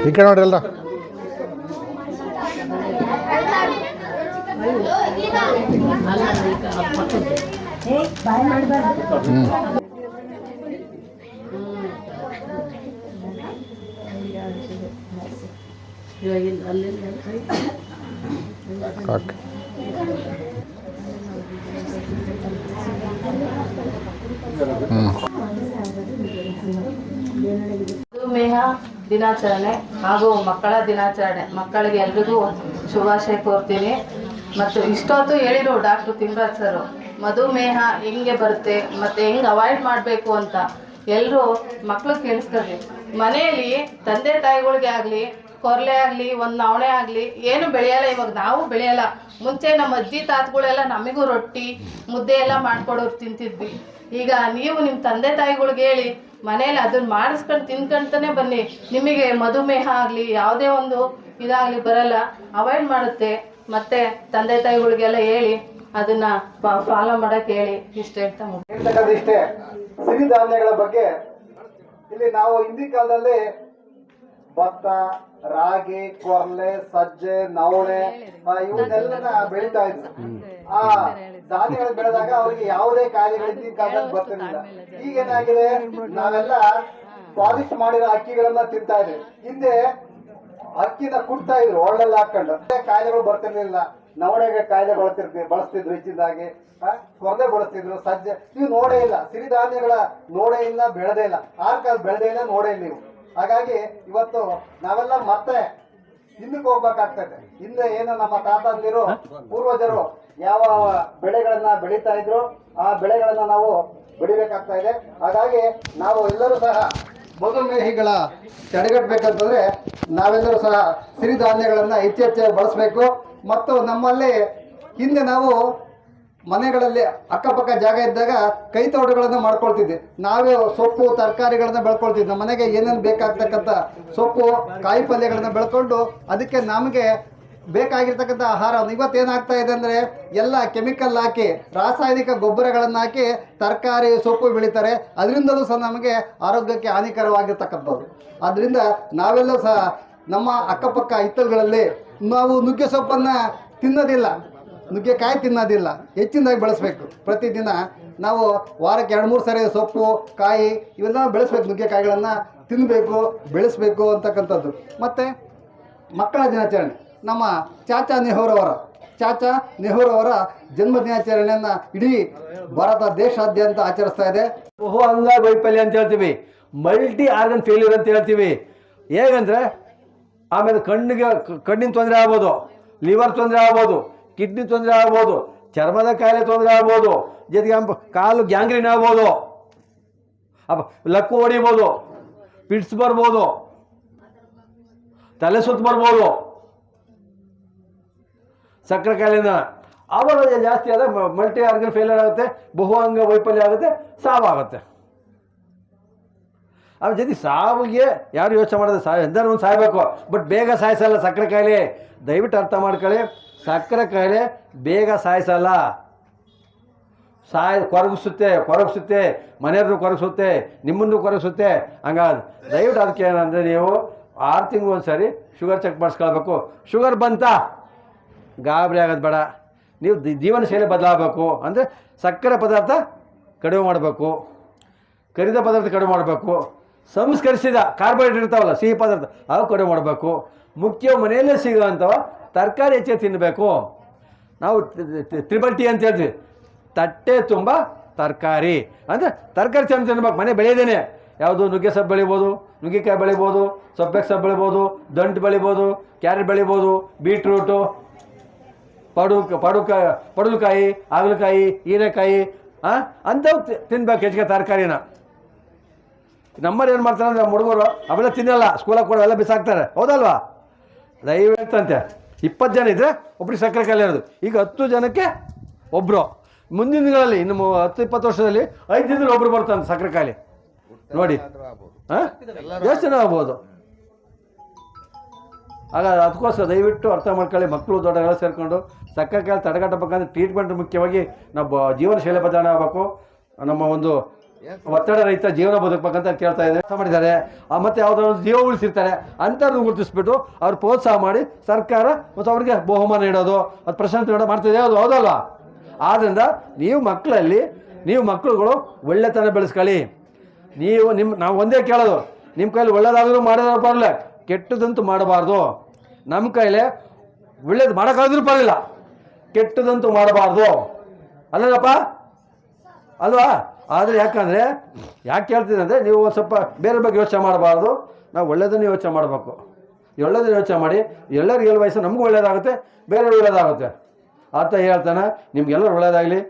ಈ ಕಡೆ ನೋಡ್ರಿ ಎಲ್ಲ ಹ್ಞೂ ಸಾಕು ಹ್ಞೂ ಮಧುಮೇಹ ದಿನಾಚರಣೆ ಹಾಗೂ ಮಕ್ಕಳ ದಿನಾಚರಣೆ. ಮಕ್ಕಳಿಗೆ ಎಲ್ರಿಗೂ ಶುಭಾಶಯ ಕೋರ್ತೀನಿ. ಮತ್ತು ಇಷ್ಟೊತ್ತು ಹೇಳಿರು ಡಾಕ್ಟರ್ ತಿಮ್ರಾಜ್ ಸರ್ ಮಧುಮೇಹ ಹೆಂಗೆ ಬರುತ್ತೆ, ಮತ್ತು ಹೆಂಗೆ ಅವಾಯ್ಡ್ ಮಾಡಬೇಕು ಅಂತ ಎಲ್ಲರೂ ಮಕ್ಕಳು ಕೇಳಿಸ್ಕೊಳ್ಳಿ ಮನೆಯಲ್ಲಿ ತಂದೆ ತಾಯಿಗಳಿಗೆ ಆಗಲಿ, ಕೊರಲೆ ಆಗಲಿ, ಒಂದು ನವಣೆ ಆಗಲಿ, ಏನು ಬೆಳೆಯಲ್ಲ ಇವಾಗ, ನಾವು ಬೆಳೆಯಲ್ಲ. ಮುಂಚೆ ನಮ್ಮ ಅಜ್ಜಿ, ತಾತಗಳೆಲ್ಲ ನಮಗೂ ರೊಟ್ಟಿ, ಮುದ್ದೆ ಎಲ್ಲ ಮಾಡ್ಕೊಡೋರು ತಿಂತಿದ್ವಿ. ಈಗ ನೀವು ನಿಮ್ಮ ತಂದೆ ತಾಯಿಗಳಿಗೆ ಹೇಳಿ ಮನೇಲಿ ಅದನ್ನ ಮಾಡಿಸ್ಕೊಂಡು ತಿನ್ಕೊಂತಾನೆ ಬನ್ನಿ. ನಿಮಗೆ ಮಧುಮೇಹ ಆಗಲಿ ಯಾವುದೇ ಒಂದು ಇದಾಗಲಿ ಬರಲ್ಲ. ಅವಾಯ್ಡ್ ಮಾಡುತ್ತೆ. ಮತ್ತೆ ತಂದೆ ತಾಯಿಗಳಿಗೆಲ್ಲ ಹೇಳಿ ಅದನ್ನ ಫಾಲೋ ಮಾಡಕ್ಕೆ ಹೇಳಿ. ಇಷ್ಟ ಹೇಳ್ತಾ ಮುಗ್ಸ್ತೀನಿ. ಹೇಳ್ತಕ್ಕಂಥ ಇಷ್ಟೇ. ಸಿರಿಧಾನ್ಯಗಳ ಬಗ್ಗೆ ಇಲ್ಲಿ ನಾವು ಹಿಂದಿನ ಕಾಲದಲ್ಲಿ ಭತ್ತ ರಾಗಿ ಕೊರ್ಲೆ ಸಜ್ಜೆ ನವಣೆ ಇವನ್ನೆಲ್ಲ ಬೆಳೀತಾ ಇದ್ರು ಆ ಧಾನ್ಯಗಳು ಬೆಳೆದಾಗ ಅವ್ರಿಗೆ ಯಾವುದೇ ಕಾಯಿಲೆಗಳು ಬರ್ತಿರಲಿಲ್ಲ. ಈಗ ಏನಾಗಿದೆ? ನಾವೆಲ್ಲ ಪಾಲಿಶ್ ಮಾಡಿರೋ ಅಕ್ಕಿಗಳನ್ನ ತಿಂತಾ ಇದ್ದೀವಿ ಹಿಂದೆ ಅಕ್ಕಿನ ಕುಡ್ತಾ ಇದ್ರು ಒಳ್ಳೆಲ್ಲ ಹಾಕೊಂಡು. ಅದೇ ಕಾಯಿಲೆಗಳು ಬರ್ತಿರ್ಲಿಲ್ಲ. ನವಣೆಗೆ ಕಾಯಿಲೆ ಬಳಸ್ತಿರ್ತೀವಿ ಬಳಸ್ತಿದ್ರು ಹೆಚ್ಚಿನದಾಗಿ. ಕೊರದೆ ಬಳಸ್ತಿದ್ರು ಸಜ್ಜೆ. ನೀವು ನೋಡೇ ಇಲ್ಲ. ಸಿರಿಧಾನ್ಯಗಳ ನೋಡೇ ಇಲ್ಲ ಬೆಳೆದೇ ಇಲ್ಲ. ಆ ಕಾಲ ಬೆಳೆದೇ ಇಲ್ಲ ನೋಡೇ ಇಲ್ಲ ನೀವು. ಹಾಗಾಗಿ ಇವತ್ತು ನಾವೆಲ್ಲ ಮತ್ತೆ ಹಿಂದಕ್ಕೆ ಹೋಗ್ಬೇಕಾಗ್ತದೆ. ಹಿಂದೆ ಏನು ನಮ್ಮ ತಾತಂದಿರು ಪೂರ್ವಜರು ಯಾವ ಬೆಳೆಗಳನ್ನ ಬೆಳೀತಾ ಇದ್ರು ಆ ಬೆಳೆಗಳನ್ನ ನಾವು ಬೆಳಿಬೇಕಾಗ್ತಾ ಇದೆ. ಹಾಗಾಗಿ ನಾವು ಎಲ್ಲರೂ ಸಹ ಮಧುಮೇಹಿಗಳ ತಡೆಗಟ್ಟಬೇಕಂತಂದ್ರೆ ನಾವೆಲ್ಲರೂ ಸಹ ಸಿರಿಧಾನ್ಯಗಳನ್ನ ಹೆಚ್ಚೆಚ್ಚಾಗಿ ಬಳಸಬೇಕು. ಮತ್ತು ನಮ್ಮಲ್ಲಿ ಹಿಂದೆ ನಾವು ಮನೆಗಳಲ್ಲಿ ಅಕ್ಕಪಕ್ಕ ಜಾಗ ಇದ್ದಾಗ ಕೈ ತೋಟಗಳನ್ನು ಮಾಡ್ಕೊಳ್ತಿದ್ವಿ. ನಾವೇ ಸೊಪ್ಪು ತರಕಾರಿಗಳನ್ನ ಬೆಳ್ಕೊಳ್ತಿದ್ವಿ. ನಮ್ಮ ಮನೆಗೆ ಏನೇನು ಬೇಕಾಗ್ತಕ್ಕಂಥ ಸೊಪ್ಪು ಕಾಯಿ ಪಲ್ಯಗಳನ್ನ ಬೆಳ್ಕೊಂಡು ಅದಕ್ಕೆ ನಮಗೆ ಬೇಕಾಗಿರ್ತಕ್ಕಂಥ ಆಹಾರ ಇವತ್ತೇನಾಗ್ತಾ ಇದೆ ಅಂದರೆ ಎಲ್ಲ ಕೆಮಿಕಲ್ ಹಾಕಿ, ರಾಸಾಯನಿಕ ಗೊಬ್ಬರಗಳನ್ನು ಹಾಕಿ ತರಕಾರಿ, ಸೊಪ್ಪು ಬೆಳೀತಾರೆ. ಅದರಿಂದಲೂ ಸಹ ನಮಗೆ ಆರೋಗ್ಯಕ್ಕೆ ಹಾನಿಕರವಾಗಿರ್ತಕ್ಕಂಥದ್ದು. ಆದ್ದರಿಂದ ನಾವೆಲ್ಲ ಸಹ ನಮ್ಮ ಅಕ್ಕಪಕ್ಕ ಹಿತ್ತಲುಗಳಲ್ಲಿ ನಾವು ನುಗ್ಗೆ ಸೊಪ್ಪನ್ನು ತಿನ್ನೋದಿಲ್ಲ. ನುಗ್ಗೆಕಾಯಿ ತಿನ್ನೋದಿಲ್ಲ. ಹೆಚ್ಚಿನದಾಗಿ ಬೆಳೆಸ್ಬೇಕು. ಪ್ರತಿದಿನ ನಾವು ವಾರಕ್ಕೆ ಎರಡು, ಮೂರು ಸರಿ ಸೊಪ್ಪು, ಕಾಯಿ ಇವೆಲ್ಲ ಬೆಳೆಸ್ಬೇಕು. ನುಗ್ಗೆಕಾಯಿಗಳನ್ನು ತಿನ್ನಬೇಕು ಬೆಳೆಸಬೇಕು ಅಂತಕ್ಕಂಥದ್ದು. ಮತ್ತು ಮಕ್ಕಳ ದಿನಾಚರಣೆ. ನಮ್ಮ ಚಾಚಾ ನೆಹರೂರವರ ಚಾಚಾ ನೆಹರೂರವರ ಜನ್ಮ ದಿನಾಚರಣೆಯನ್ನು ಇಡೀ ಭಾರತ ದೇಶಾದ್ಯಂತ ಆಚರಿಸ್ತಾ ಇದೆ. ಬಹು ಅಂಗ ವೈಫಲ್ಯ ಅಂತ ಹೇಳ್ತೀವಿ. ಮಲ್ಟಿ ಆರ್ಗನ್ ಫೇಲ್ಯೂರ್ ಅಂತ ಹೇಳ್ತೀವಿ. ಹೇಗಂದ್ರೆ, ಆಮೇಲೆ ಕಣ್ಣಿಗೆ ಕಣ್ಣಿನ ತೊಂದರೆ ಆಗ್ಬೋದು, ಲಿವರ್ ತೊಂದರೆ ಆಗ್ಬೋದು, ಕಿಡ್ನಿ ತೊಂದರೆ ಆಗ್ಬೋದು, ಚರ್ಮದ ಕಾಯಿಲೆ ತೊಂದರೆ ಆಗ್ಬೋದು, ಜೊತೆಗೆ ಕಾಲು ಗ್ಯಾಂಗ್ರೀನ್ ಆಗ್ಬೋದು, ಅಪ್ಪ, ಲಕ್ಕು ಹೊಡಿಬೋದು, ಪಿಟ್ಸ್ ಬರ್ಬೋದು, ತಲೆ ಸುತ್ತ ಬರ್ಬೋದು. ಸಕ್ಕರೆ ಕಾಯಿಲೆನ ಆವಾಗ ಜಾಸ್ತಿ ಆದಾಗ ಮಲ್ಟಿ ಆರ್ಗನ್ ಫೇಲ್ಯೂರ್ ಆಗುತ್ತೆ ಬಹು ಅಂಗ ವೈಫಲ್ಯ ಆಗುತ್ತೆ, ಸಾವಾಗುತ್ತೆ. ಅದ್ರ ಜೊತೆ ಸಾವಿಗೆ ಯಾರು ಯೋಚನೆ ಮಾಡೋದು ಸಾಯ ಎಂದಾರು ಒಂದು ಸಾಯಬೇಕು. ಬಟ್ ಬೇಗ ಸಾಯಿಸಲ್ಲ ಸಕ್ಕರೆ ಕಾಯಿಲೆ ದಯವಿಟ್ಟು ಅರ್ಥ ಮಾಡ್ಕೊಳ್ಳಿ. ಸಕ್ಕರೆ ಕಾಯಿಲೆ ಬೇಗ ಸಾಯಿಸಲ್ಲ. ಸಾಯ, ಕೊರಗಿಸುತ್ತೆ ಕೊರಗಿಸುತ್ತೆ ಮನೆಯವ್ರನ್ನು ಕೊರಗಿಸುತ್ತೆ, ನಿಮ್ಮನ್ನು ಕೊರಗಿಸುತ್ತೆ. ಹಂಗಾದ್ರೆ ದಯವಿಟ್ಟು ಅದಕ್ಕೆ ಏನಂದರೆ ನೀವು ಆರು ತಿಂಗಳು ಒಂದು ಸಾರಿ ಶುಗರ್ ಚೆಕ್ ಮಾಡಿಸ್ಕೊಳ್ಬೇಕು. ಶುಗರ್ ಬಂತಾ? ಗಾಬರಿ ಆಗೋದು ಬೇಡ. ನೀವು ಜೀವನ ಶೈಲಿ ಬದಲಾಗಬೇಕು. ಅಂದರೆ ಸಕ್ಕರೆ ಪದಾರ್ಥ ಕಡಿಮೆ ಮಾಡಬೇಕು. ಕರಿದ ಪದಾರ್ಥ ಕಡಿಮೆ ಮಾಡಬೇಕು. ಸಂಸ್ಕರಿಸಿದ ಕಾರ್ಬೋಹೈಡ್ರೇಟ್ ಇರ್ತಾವಲ್ಲ, ಸಿಹಿ ಪದಾರ್ಥ, ಅವು ಕಡಿಮೆ ಮಾಡಬೇಕು. ಮುಖ್ಯ ಮನೆಯಲ್ಲೇ ಸಿಗುವಂಥವು ತರಕಾರಿ ಹೆಚ್ಚೆ ತಿನ್ನಬೇಕು. ನಾವು ತ್ರಿಬಲ್ ಟಿ ಅಂತ ಹೇಳ್ತೀವಿ. ತಟ್ಟೆ ತುಂಬ ತರಕಾರಿ. ಅಂದರೆ ತರಕಾರಿ ಚೆನ್ನಾಗಿ ತಿನ್ಬೇಕು. ಮನೆ ಬೆಳೆಯದೇನೆ. ಯಾವುದು ನುಗ್ಗೆ ಸೊಪ್ಪು ಬೆಳಿಬೋದು, ನುಗ್ಗೆಕಾಯಿ ಬೆಳಿಬೋದು ಸೊಪ್ಪೆಗೆ ಸೊಪ್ಪು ಬೆಳಿಬೋದು, ದಂಟು ಬೆಳಿಬೋದು, ಕ್ಯಾರೆಟ್ ಬೆಳಿಬೋದು, ಬೀಟ್ರೂಟು ಪಡು ಪಡುಕ ಪಡಲುಕಾಯಿ ಹಾಗಲಕಾಯಿ ಹೀರೆಕಾಯಿ ಹಾಂ ಅಂಥವು ತಿನ್ಬೇಕು ಹೆಚ್ಚಿಗೆ ತರಕಾರಿನ. ನಮ್ಮಲ್ಲಿ ಏನು ಮಾಡ್ತಾರೆ ಅಂದರೆ ನಮ್ಮ ಹುಡುಗರು ಅವೆಲ್ಲ ತಿನ್ನಲ್ಲ ಸ್ಕೂಲಾಗ ಕೂಡ ಎಲ್ಲ ಬಿಸಾಕ್ತಾರೆ. ಹೌದಲ್ವಾ? ದಯವಿಟ್ಟಂತೆ ಇಪ್ಪತ್ತು ಜನ ಇದ್ದರೆ ಒಬ್ರಿಗೆ ಸಕ್ಕರೆ ಕಾಯಿಲೆ ಇರೋದು. ಈಗ ಹತ್ತು ಜನಕ್ಕೆ ಒಬ್ಬರು ಮುಂದಿನ ದಿನಗಳಲ್ಲಿ ಇನ್ನು ಹತ್ತು ಇಪ್ಪತ್ತು ವರ್ಷದಲ್ಲಿ ಐದು ದಿನದಲ್ಲಿ ಒಬ್ರು ಬರ್ತಾನೆ ಸಕ್ಕರೆ ಕಾಯಿಲೆ ನೋಡಿ. ಹಾಂ? ಎಷ್ಟು ಜನ ಆಗ್ಬೋದು? ಆಗ ಅದಕ್ಕೋಸ್ಕರ ದಯವಿಟ್ಟು ಅರ್ಥ ಮಾಡ್ಕೊಳ್ಳಿ, ಮಕ್ಕಳು ದೊಡ್ಡವೆಲ್ಲ ಸೇರಿಕೊಂಡು ಸಕ್ಕರೆ ತಡೆಗಟ್ಟಬೇಕಂದ್ರೆ ಟ್ರೀಟ್ಮೆಂಟ್ ಮುಖ್ಯವಾಗಿ ನಮ್ಮ ಜೀವನ ಶೈಲಿ ಬದಲಾವಣೆ ಆಗಬೇಕು. ನಮ್ಮ ಒಂದು ಒತ್ತಡ ರಹಿತ ಜೀವನ ಬದುಕಬೇಕಂತ ಕೇಳ್ತಾ ಇದ್ದಾರೆ. ಅರ್ಥ ಮಾಡಿದ್ದಾರೆ? ಮತ್ತು ಯಾವುದೋ ಒಂದು ಜೀವ ಉಳಿಸಿರ್ತಾರೆ. ಅಂಥವ್ರನ್ನ ಗುರುತಿಸ್ಬಿಟ್ಟು ಅವ್ರು ಪ್ರೋತ್ಸಾಹ ಮಾಡಿ ಸರ್ಕಾರ ಮತ್ತು ಅವ್ರಿಗೆ ಬಹುಮಾನ ಇಡೋದು ಅದು ಪ್ರಶಾಂತಿ ಮಾಡ್ತಿದೆ ಅದು ಹೌದಲ್ಲ ಆದ್ದರಿಂದ ನೀವು ಮಕ್ಕಳಲ್ಲಿ, ನೀವು ಮಕ್ಕಳುಗಳು ಒಳ್ಳೆತನ ಬೆಳೆಸ್ಕೊಳ್ಳಿ. ನೀವು ನಿಮ್ಮ, ನಾವು ಒಂದೇ ಕೇಳೋದು, ನಿಮ್ಮ ಕೈಯಲ್ಲಿ ಒಳ್ಳೇದಾದರೂ ಮಾಡಿದ್ರೆ ಬರಲ್ಲ ಕೆಟ್ಟದಂತೂ ಮಾಡಬಾರ್ದು. ನಮ್ಮ ಕೈಲೇ ಒಳ್ಳೇದು ಮಾಡೋಕ್ಕಾದ್ರೂ ಪರವಾಗಿಲ್ಲ. ಕೆಟ್ಟದಂತೂ ಮಾಡಬಾರ್ದು. ಅಲ್ಲಪ್ಪ ಅಲ್ವಾ? ಆದರೆ ಯಾಕಂದರೆ, ಯಾಕೆ ಹೇಳ್ತೀನಿ ಅಂದರೆ ನೀವು ಸ್ವಲ್ಪ ಬೇರೆ ಬಗ್ಗೆ ಯೋಚನೆ ಮಾಡಬಾರ್ದು. ನಾವು ಒಳ್ಳೇದನ್ನು ಯೋಚನೆ ಮಾಡಬೇಕು. ಒಳ್ಳೇದನ್ನು ಯೋಚನೆ ಮಾಡಿ, ಎಲ್ಲರಿಗೂ ಏಳು ವಯಸ್ಸು ನಮಗೂ ಒಳ್ಳೇದಾಗುತ್ತೆ, ಬೇರೆಯವ್ರಿಗೆ ಒಳ್ಳೇದಾಗುತ್ತೆ. ಆತ ಹೇಳ್ತಾನೆ, ನಿಮ್ಗೆಲ್ಲರೂ ಒಳ್ಳೇದಾಗಲಿ.